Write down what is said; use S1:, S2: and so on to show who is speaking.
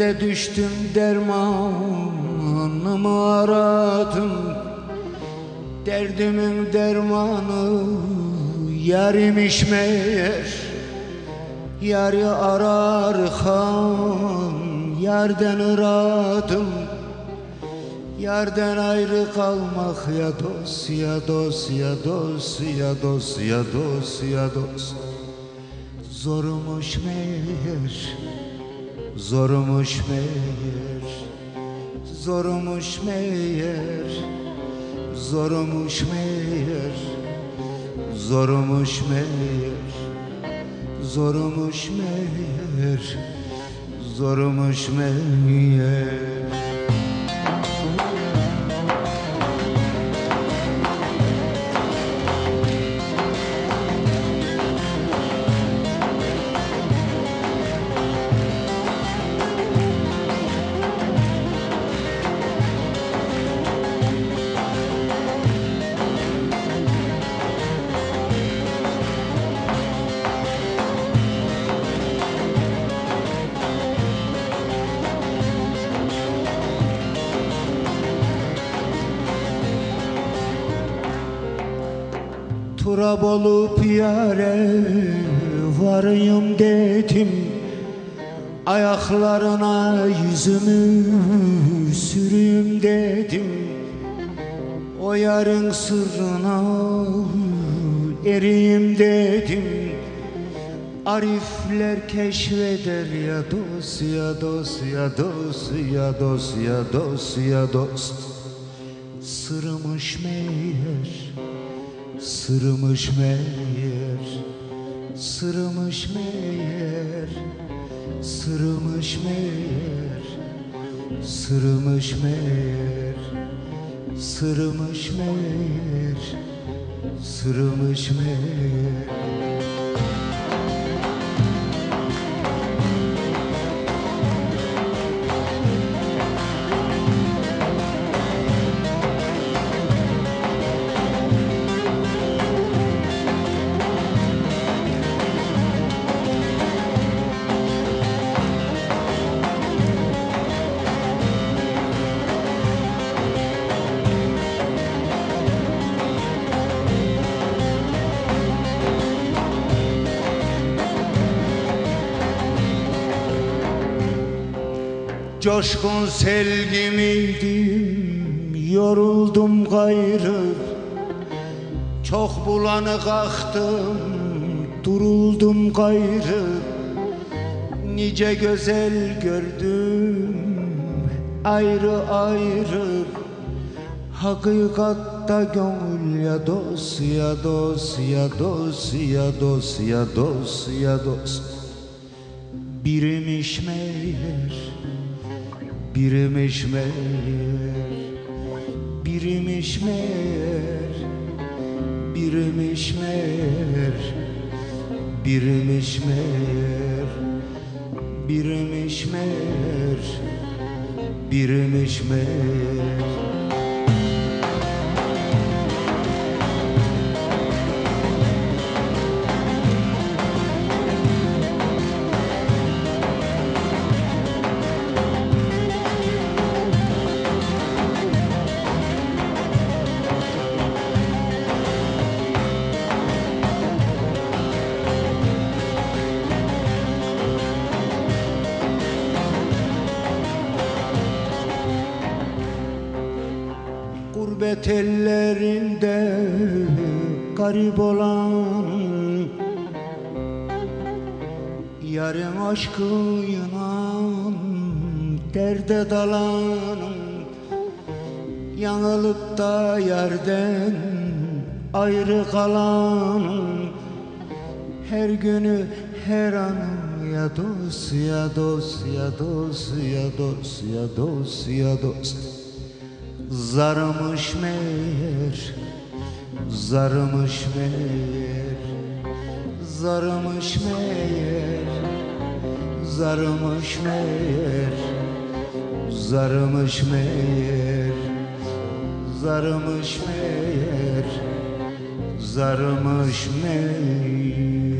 S1: Derde düştüm dermanımı aradım. Derdimin dermanı yarimiş meğer. Yarı ararken yerden ıradım. Yerden ayrı kalmak ya dost ya dost ya dost ya dost ya dost ya dost. Zormuş meğer Zormuş meğer Zormuş meğer Zormuş meğer Zormuş meğer Zormuş meğer Zormuş meğer Turab olup yare varayım dedim. Ayaklarına yüzümü süreyim dedim. O yarın sırrına eriyim dedim. Arifler keşfeder ya dost ya dost ya dost ya dost ya dost ya dost. Sırmış meğer Sırmış meğer Sırmış meğer Sırmış meğer Sırmış meğer Sırmış meğer Sırmış meğer Coşkun sel gibiydim Yoruldum gayrı. Çok bulanık aktım Duruldum gayrı. Nice güzel gördüm Ayrı ayrı. Hakikatta gönül ya dost ya dost ya dost ya dost ya dost ya dost. Birimiş meğer Birimiş meğer Birimiş meğer Birimiş meğer Birimiş meğer Birimiş meğer Birimiş meğer Gurbet ellerinde garip olan Yarın aşkıyla derde dalan Yanılıp da yerden ayrı kalan Her günü her anı ya dost ya dost ya dost ya dost ya dost ya dost Zarmış meğer Zarmış meğer Zarmış meğer Zarmış meğer Zarmış meğer Zarmış meğer Zarmış meğer